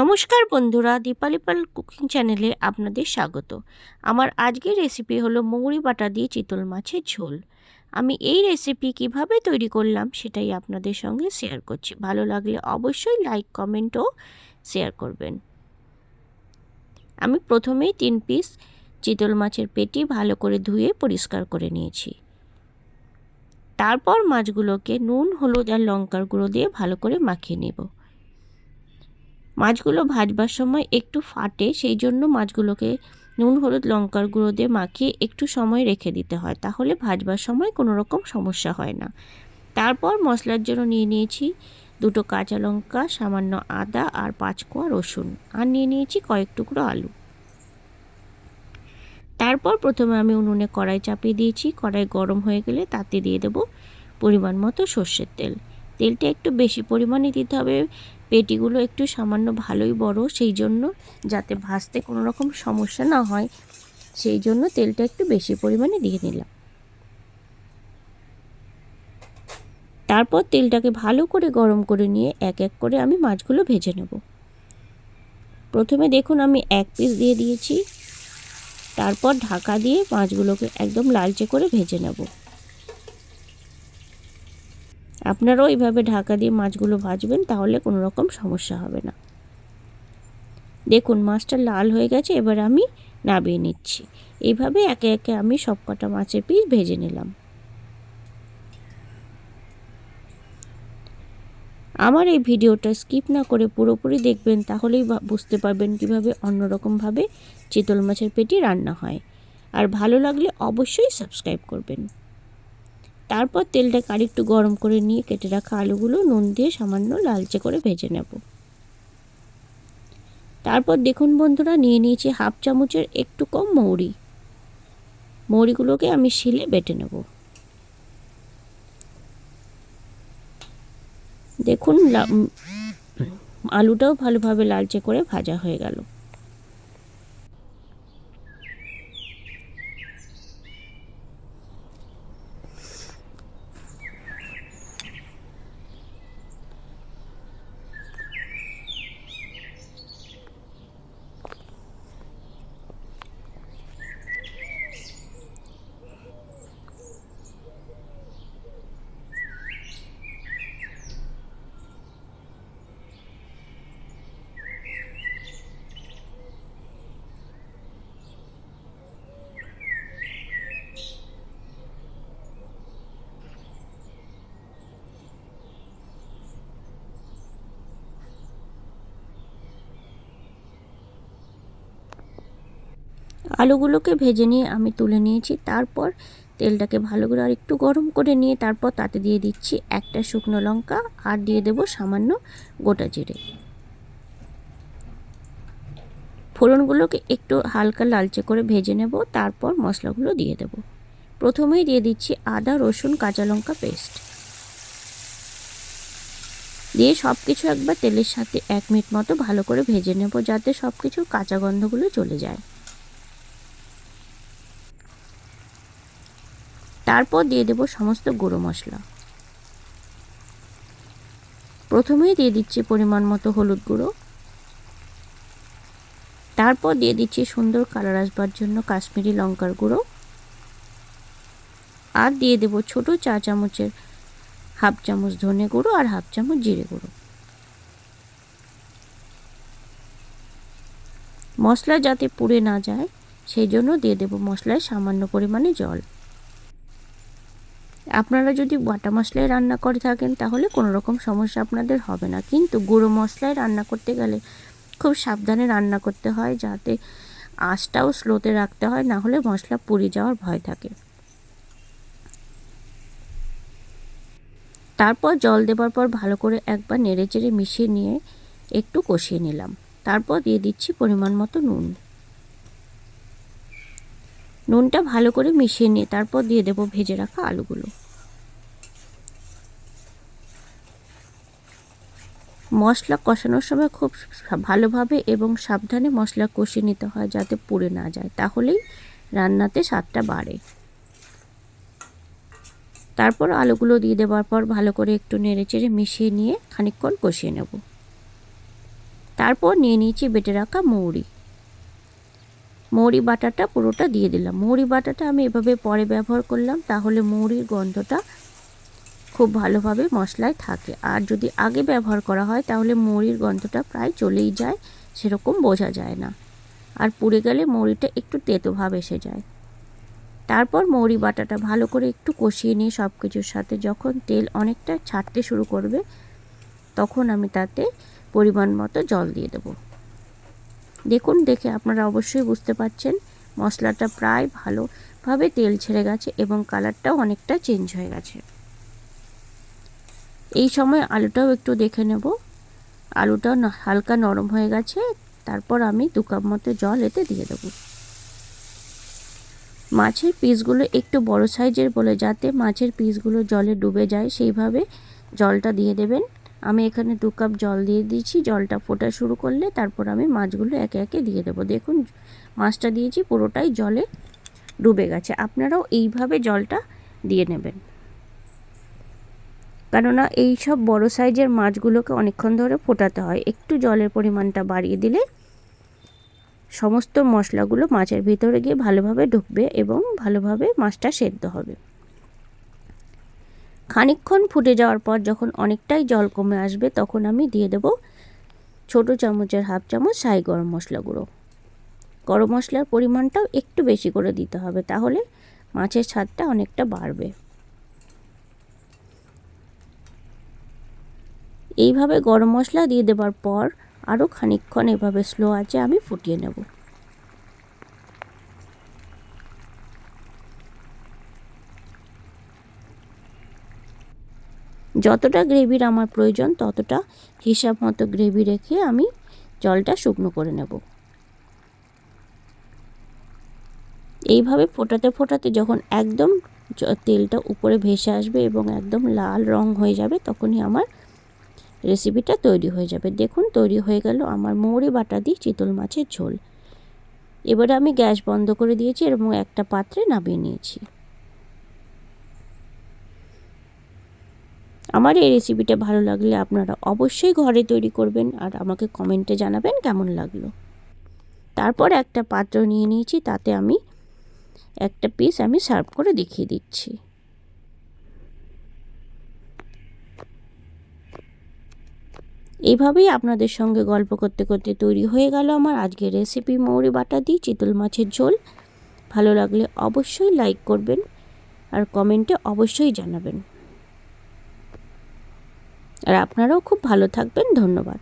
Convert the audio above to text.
নমস্কার বন্ধুরা, দীপালি পাল কুকিং চ্যানেলে আপনাদের স্বাগত। আমার আজকের রেসিপি হলো মৌরি বাটা দিয়ে চিতল মাছের ঝোল। আমি এই রেসিপি কীভাবে তৈরি করলাম সেটাই আপনাদের সঙ্গে শেয়ার করছি। ভালো লাগলে অবশ্যই লাইক কমেন্ট ও শেয়ার করবেন। আমি প্রথমেই তিন পিস চিতল মাছের পেটি ভালো করে ধুয়ে পরিষ্কার করে নিয়েছি। তারপর মাছগুলোকে নুন, হলুদ আর লঙ্কার গুঁড়ো দিয়ে ভালো করে মাখিয়ে নেব। মাছগুলো ভাজবার সময় একটু ফাটে, সেই জন্য মাছগুলোকে নুন, হলুদ, লঙ্কার গুঁড়ো দিয়ে মাখিয়ে একটু সময় রেখে দিতে হয়। তাহলে ভাজবার সময় কোনো রকম সমস্যা হয় না। তারপর মশলার জন্য নিয়ে নিয়েছি দুটো কাঁচা লঙ্কা, সামান্য আদা আর পাঁচ কোয়া রসুন। আর নিয়ে নিয়েছি কয়েক টুকরো আলু। তারপর প্রথমে আমি উনুনে কড়াই চাপিয়ে দিয়েছি। কড়াই গরম হয়ে গেলে তাতে দিয়ে দেব পরিমাণ মতো সর্ষের তেল। তেলটা একটু বেশি পরিমাণে দিতে হবে। পেটিগুলো একটু সামান্য ভালোই বড়, সেই জন্য যাতে ভাজতে কোনো রকম সমস্যা না হয়, সেই জন্য তেলটা একটু বেশি পরিমাণে দিয়ে নিলাম। তারপর তেলটাকে ভালো করে গরম করে নিয়ে এক এক করে আমি মাছগুলো ভেজে নেব। প্রথমে দেখুন আমি এক পিস দিয়ে দিয়েছি, তারপর ঢাকা দিয়ে মাছগুলোকে একদম লালচে করে ভেজে নেব। আপনারাও এইভাবে ঢাকা দিয়ে মাছগুলো ভাজবেন, তাহলে কোনো রকম সমস্যা হবে না। দেখুন, মাছটা লাল হয়ে গেছে, এবার আমি নাবিয়ে নিচ্ছি। এইভাবে একে একে আমি সব কটা মাছের পিস ভেজে নিলাম। আমার এই ভিডিওটা স্কিপ না করে পুরোপুরি দেখবেন, তাহলেই বুঝতে পারবেন কীভাবে অন্যরকমভাবে চিতল মাছের পেটি রান্না হয়। আর ভালো লাগলে অবশ্যই সাবস্ক্রাইব করবেন। তারপর তেলটাকে আরেকটু গরম করে নিয়ে কেটে রাখা আলুগুলো নুন দিয়ে সামান্য লালচে করে ভেজে নেব। তারপর দেখুন বন্ধুরা, নিয়ে নিয়েছি হাফ চামচের একটু কম মৌরি। মৌরিগুলোকে আমি শিলে বেটে নেব। দেখুন আলুটাও ভালোভাবে লালচে করে ভাজা হয়ে গেল। আলুগুলোকে ভেজে নিয়ে আমি তুলে নিয়েছি। তারপর তেলটাকে ভালো করে আর একটু গরম করে নিয়ে তারপর তাতে দিয়ে দিচ্ছি একটা শুকনো লঙ্কা আর দিয়ে দেব সামান্য গোটা জিরে। ফোড়নগুলোকে একটু হালকা লালচে করে ভেজে নেব, তারপর মশলাগুলো দিয়ে দেব। প্রথমেই দিয়ে দিচ্ছি আদা, রসুন, কাঁচা লঙ্কা পেস্ট। দিয়ে সব কিছু একবার তেলের সাথে এক মিনিট মতো ভালো করে ভেজে নেব, যাতে সব কিছু কাঁচা গন্ধগুলো চলে যায়। তারপর দিয়ে দেব সমস্ত গুঁড়ো মশলা। প্রথমেই দিয়ে দিচ্ছি পরিমাণ মতো হলুদ গুঁড়ো। তারপর দিয়ে দিচ্ছি সুন্দর কালার আসবার জন্য কাশ্মীরি লঙ্কার গুঁড়ো। আর দিয়ে দেব ছোট চা চামচের হাফ চামচ ধনে গুঁড়ো আর হাফ চামচ জিরে গুঁড়ো। মশলা যাতে পুড়ে না যায়, সেই জন্য দিয়ে দেব মশলায় সামান্য পরিমাণে জল। আপনারা যদি বাটা মশলায় রান্না করে থাকেন, তাহলে কোনো রকম সমস্যা আপনাদের হবে না। কিন্তু গুঁড়ো মশলায় রান্না করতে গেলে খুব সাবধানে রান্না করতে হয়, যাতে আঁচটাও স্লোতে রাখতে হয়, না হলে মশলা পুড়ে যাওয়ার ভয় থাকে। তারপর জল দেবার পর ভালো করে একবার নেড়ে চেড়ে মিশিয়ে নিয়ে একটু কষিয়ে নিলাম। তারপর দিয়ে দিচ্ছি পরিমাণ মতো নুন। নুনটা ভালো করে মিশিয়ে নিয়ে তারপর দিয়ে দেবো ভেজে রাখা আলুগুলো। মশলা কষানোর সময় খুব ভালোভাবে এবং সাবধানে মশলা কষিয়ে নিতে হয় যাতে পুড়ে না যায়। তাহলেই রান্নাতে স্বাদটা বাড়ে। তারপর আলুগুলো দিয়ে দেওয়ার পর ভালো করে একটু নেড়ে চেড়ে মিশিয়ে নিয়ে খানিকক্ষণ কষিয়ে নেব। তারপর নিয়ে নিয়েছি বেটে রাখা মৌরি। মৌরি বাটাটা পুরোটা দিয়ে দিলাম। মৌরি বাটাটা আমি এভাবে পরে ব্যবহার করলাম, তাহলে মৌরির গন্ধটা খুব ভালোভাবে মশলায় থাকে। আর যদি আগে ব্যবহার করা হয়, তাহলে মৌরির গন্ধটা প্রায় চলেই যায়, সেরকম বোঝা যায় না। আর পুড়ে গেলে মৌরিটা একটু তেতো ভাব এসে যায়। তারপর মৌরি বাটাটা ভালো করে একটু কষিয়ে নিয়ে সব কিছুর সাথে যখন তেল অনেকটা ছাড়তে শুরু করবে, তখন আমি তাতে পরিমাণ মতো জল দিয়ে দেবো। দেখুন, দেখে আপনারা অবশ্যই বুঝতে পারছেন, মশলাটা প্রায় ভালোভাবে তেল ছেড়ে গেছে এবং কালারটাও অনেকটা চেঞ্জ হয়ে গেছে। এই সময় আলুটাও একটু দেখে নেব। আলুটাও হালকা নরম হয়ে গেছে, তারপর আমি দু কাপ মতো জল এতে দিয়ে দেবো। মাছের পিসগুলো একটু বড় সাইজের বলে, যাতে মাছের পিসগুলো জলে ডুবে যায়, সেইভাবে জলটা দিয়ে দেবেন। আমি এখানে দু কাপ জল দিয়ে দিয়েছি, জলটা ফোটা শুরু করলে তারপর আমি মাছগুলো একে একে দিয়ে দেবো। দেখুন, মাছটা দিয়েছি, পুরোটাই জলে ডুবে গেছে। আপনারাও এইভাবে জলটা দিয়ে নেবেন। কেননা এই সব বড়ো সাইজের মাছগুলোকে অনেকক্ষণ ধরে ফোটাতে হয়। একটু জলের পরিমাণটা বাড়িয়ে দিলে সমস্ত মশলাগুলো মাছের ভিতরে গিয়ে ভালোভাবে ঢুকবে এবং ভালোভাবে মাছটা সেদ্ধ হবে। খানিকক্ষণ ফুটে যাওয়ার পর যখন অনেকটাই জল কমে আসবে তখন আমি দিয়ে দেব ছোট চামচের হাফ চামচ সাই গরম মশলা গুঁড়ো। গরম মশলার পরিমাণটাও একটু বেশি করে দিতে হবে, তাহলে মাছের স্বাদটা অনেকটা বাড়বে। এইভাবে গরম মশলা দিয়ে দেবার পর আরও খানিকক্ষণ এভাবে স্লো আছে আমি ফুটিয়ে নেব। যতটা গ্রেভির আমার প্রয়োজন, ততটা হিসাব মতো গ্রেভি রেখে আমি জলটা শুকনো করে নেব। এইভাবে ফোটাতে ফোটাতে যখন একদম তেলটা উপরে ভেসে আসবে এবং একদম লাল রং হয়ে যাবে, তখনই আমার রেসিপিটা তৈরি হয়ে যাবে। দেখুন, তৈরি হয়ে গেল আমার মৌরি বাটা দিয়ে চিতল মাছের ঝোল। এবারে আমি গ্যাস বন্ধ করে দিয়েছি এবং একটা পাত্রে নামিয়ে নিয়েছি। আমার এই রেসিপিটা ভালো লাগলে আপনারা অবশ্যই ঘরে তৈরি করবেন আর আমাকে কমেন্টে জানাবেন কেমন লাগল। তারপর একটা পাত্র নিয়ে নিয়েছি, তাতে আমি একটা পিস আমি সার্ভ করে দেখিয়ে দিচ্ছি। এইভাবেই আপনাদের সঙ্গে গল্প করতে করতে তৈরি হয়ে গেল আমার আজকের রেসিপি মৌরি বাটা দিয়ে চিতল মাছের ঝোল। ভালো লাগলে অবশ্যই লাইক করবেন আর কমেন্টে অবশ্যই জানাবেন। আর আপনারাও খুব ভালো থাকবেন, ধন্যবাদ।